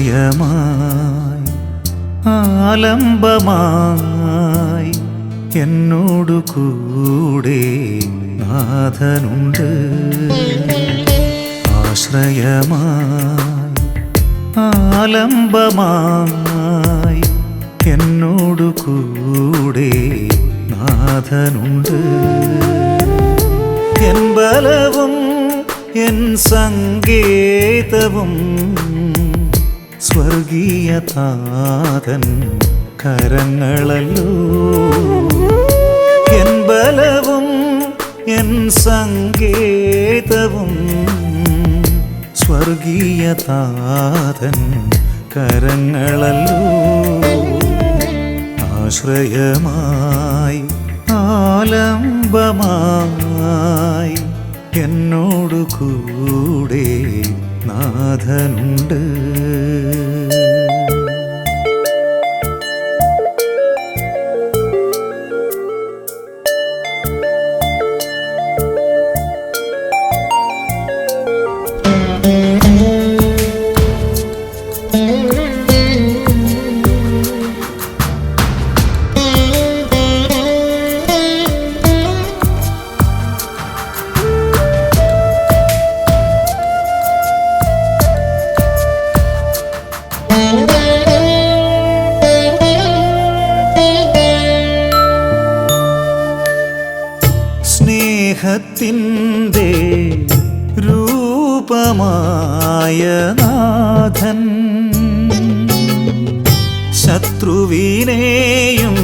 ആശ്രയമായി ആലംബമായി എന്നോടു കൂടെ നാഥനുണ്ട്. ആശ്രയമായി ആലംബമായി എന്നോടു കൂടെ നാഥനുണ്ട്. എൻ ബലവും എൻ സങ്കേതവും സ്വർഗീയ താതൻ കരങ്ങളല്ലോ. എൻ ബലവും എൻ സങ്കേതവും സ്വർഗീയ താതൻ കരങ്ങളല്ലോ. ആശ്രയമായി ആലംബമായി എന്നോടു കൂടെ നാഥനുണ്ട്. സ്നേഹത്തിന്റെ രൂപമായ നാഥൻ. ശത്രുവിനെയും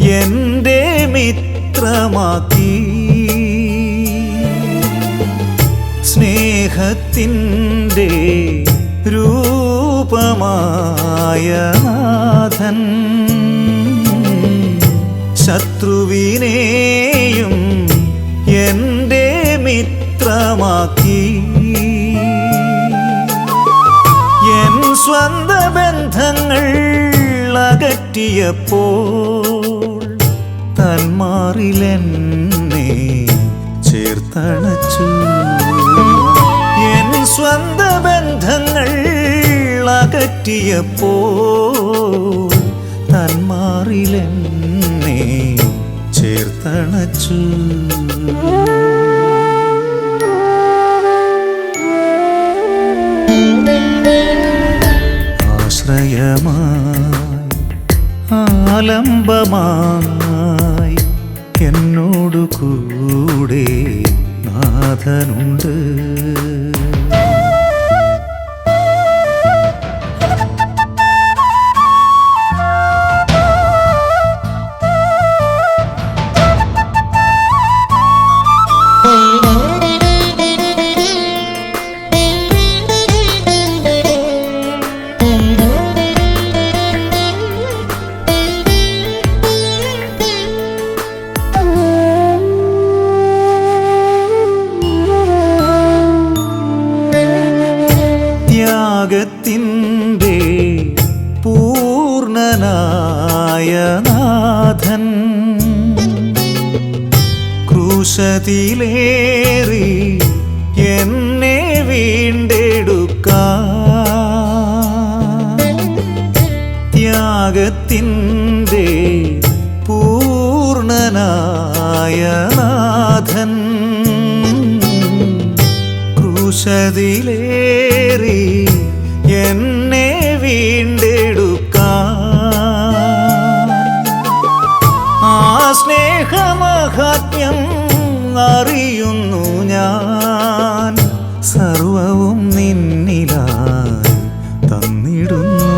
എന്റെ മിത്രമാക്കി. സ്നേഹത്തിന്റെ രൂപമായ നാഥൻ. ശത്രുവിനെയും എന്റെ മിത്രമാക്കി. എൻ സ്വന്ത ബന്ധങ്ങൾ അകറ്റിയപ്പോൾ തന്മാറിലെന്നെ ചേർത്തണച്ചു. എൻ സ്വന്ത ബന്ധങ്ങൾ അകറ്റിയപ്പോൾ തന്മാറിലെന്നെ ചേർത്തണച്ചു ആശ്രയമായി ആലംബമായി എന്നോടു കൂടെ നാഥനുണ്ട്. ത്യാഗത്തിന്റെ പൂർണനായ നാഥൻ. ക്രൂശതിലേറി എന്നെ വീണ്ടെടുക്കാൻ. ത്യാഗത്തിന്റെ പൂർണനായ നാഥൻ. ക്രൂശതിലേറി എന്നെ വീണ്ടെടുക്കാൻ. ആ സ്നേഹമഹാത്മ്യം അറിയുന്നു ഞാൻ. സർവവും നിന്നിലായി തന്നിടുന്നു.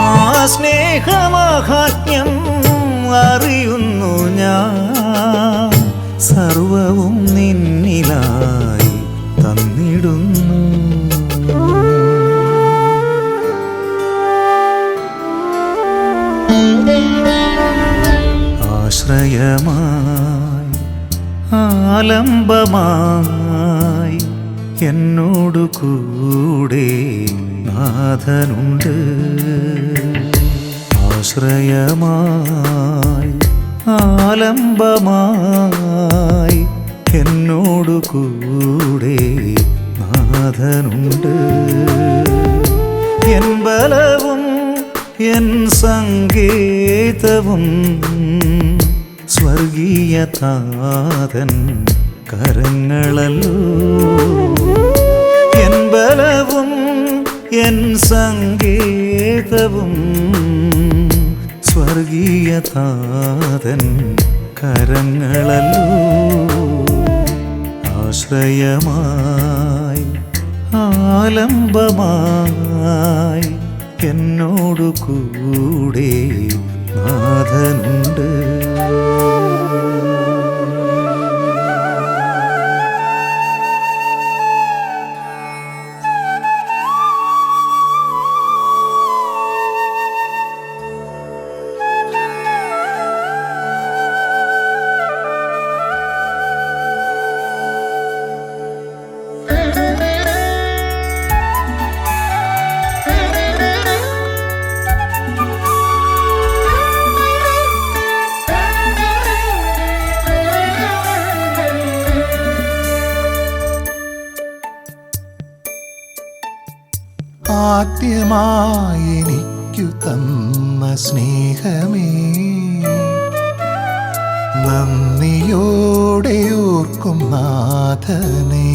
ആ സ്നേഹമഹാത്മ്യം അറിയുന്നു ഞാൻ. സർവവും നിന്നിലായി തന്നിടുന്നു. ആലംബമായി എന്നോടു കൂടെ നാഥനുണ്ട്. ആശ്രയമായി ആലംബമായി എന്നോടു കൂടെ നാഥനുണ്ട്. എൻ ബലവും എൻ സങ്കേതവും സ്വർഗീയ താതൻ കരങ്ങളല്ലോ. എൻ ബലവും എൻ സങ്കേതവും സ്വർഗീയ താതൻ കരങ്ങളല്ലോ. ആശ്രയമായി ആലംബമായി എന്നോടു കൂടെ നാഥനുണ്ട്. Música ആദ്യമായി എനിക്കു തന്ന സ്നേഹമേ. നന്ദിയോടെ ഓർക്കും നാഥനേ.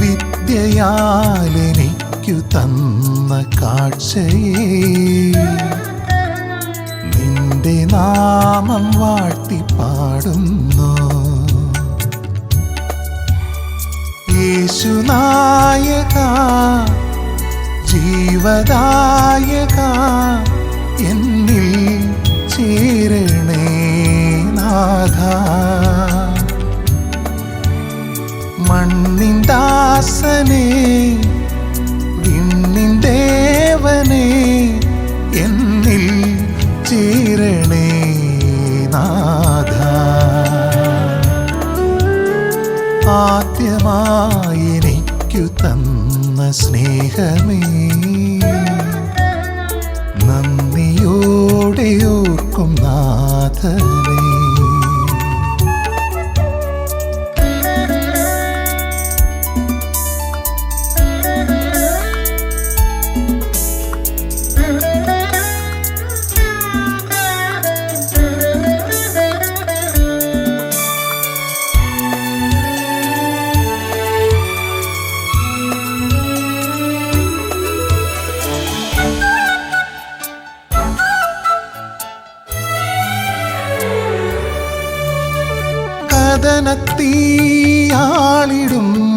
വിദ്യയാൽ എനിക്കു തന്ന കാഴ്ചയെ. നിന്റെ നാമം വാഴ്ത്തി പാടുന്നു. യേശുനായക ജീവദായക എന്നിൽ ചേരണേ നാഥ. മണ്ണിൻ ദാസനെ വിണ്ണിൻ ദേവനെ എന്നിൽ ചേരണേ നാഥ. ആദ്യമായി എനിക്കു തന്ന സ്നേഹമേ. നന്ദിയോടെ ഓർക്കും നാഥനേ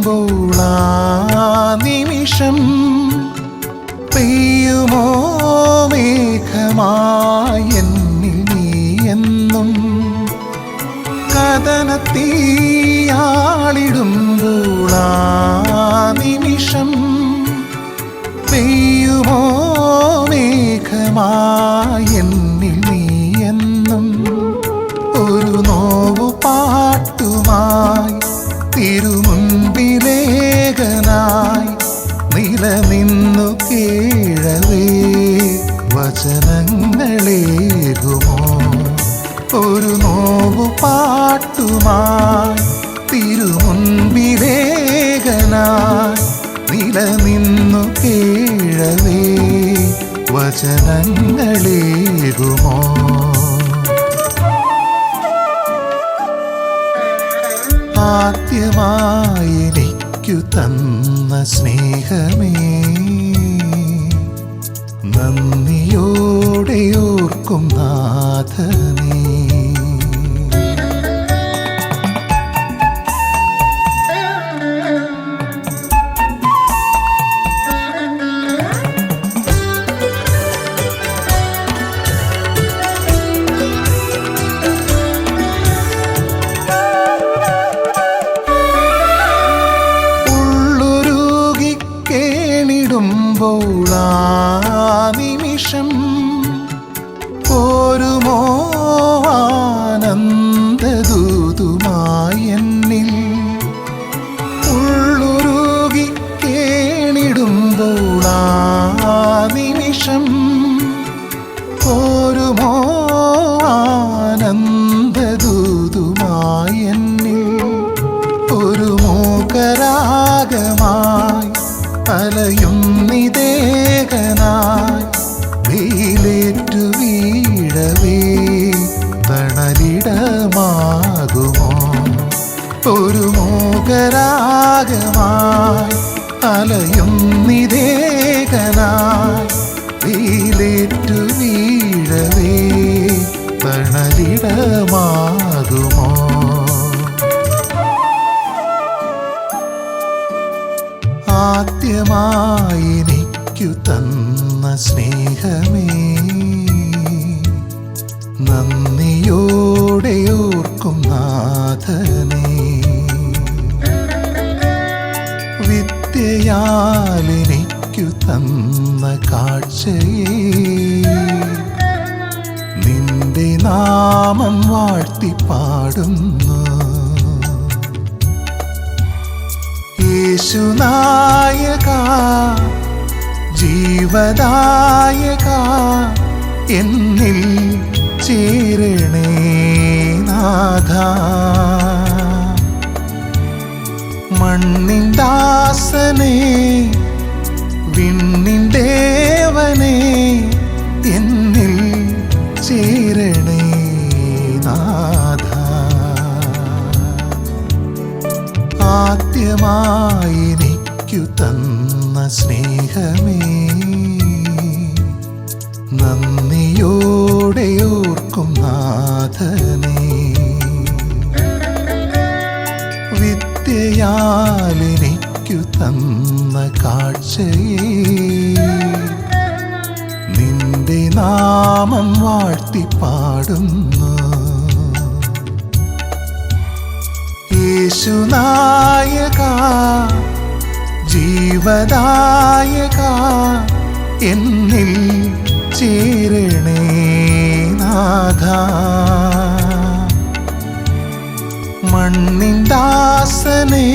ആ നിമിഷം പെയ്യുമോ മേഘമായി നീ എന്നും? കഥനത്തീയാളിടുമ്പോൾ നിമിഷം പെയ്യുമോ മേഘമായി നിലനിന്നു കീഴവേ വചനങ്ങളേകുമോ? ആദ്യമായി എനിക്കു തന്ന സ്നേഹമേ നന്ദിയോടെ ഓർക്കും നാഥനേ. പോരുമോ ആനന്ദദൂതുമായി എന്നിൽ ഉള്ളുരുകി കേണിടുമ്പോൾ ആ നിമിഷം പോരുമോ ആനന്ദദൂതുമായി എന്നിൽ ഒരു മൂകരാഗമായി രാഗമായി അലയുന്നിതേകനായി വീലേറ്റു വീഴവേ തണലിടമാകുമോ ആദ്യമായി എനിക്കു തന്ന സ്നേഹമേ നാമം വാഴ്ത്തി പാടുന്നു യേശുനായക ജീവദായക എന്നിൽ ചേരണേ നാഥ. മണ്ണിൻ ദാസനെ വിണ്ണിൻ ദേവനെ ആദ്യമായി എനിക്കു തന്ന സ്നേഹമേ. നന്ദിയോടെ ഓർക്കും നാഥനേ. വിദ്യയാലിനിക്കു തന്ന കാഴ്ചയെ. നിന്റെ നാമം വാഴ്ത്തി യേശുനായക ജീവദായക എന്നിൽ ചേരണേ നാഥ. മണ്ണിൻ ദാസനേ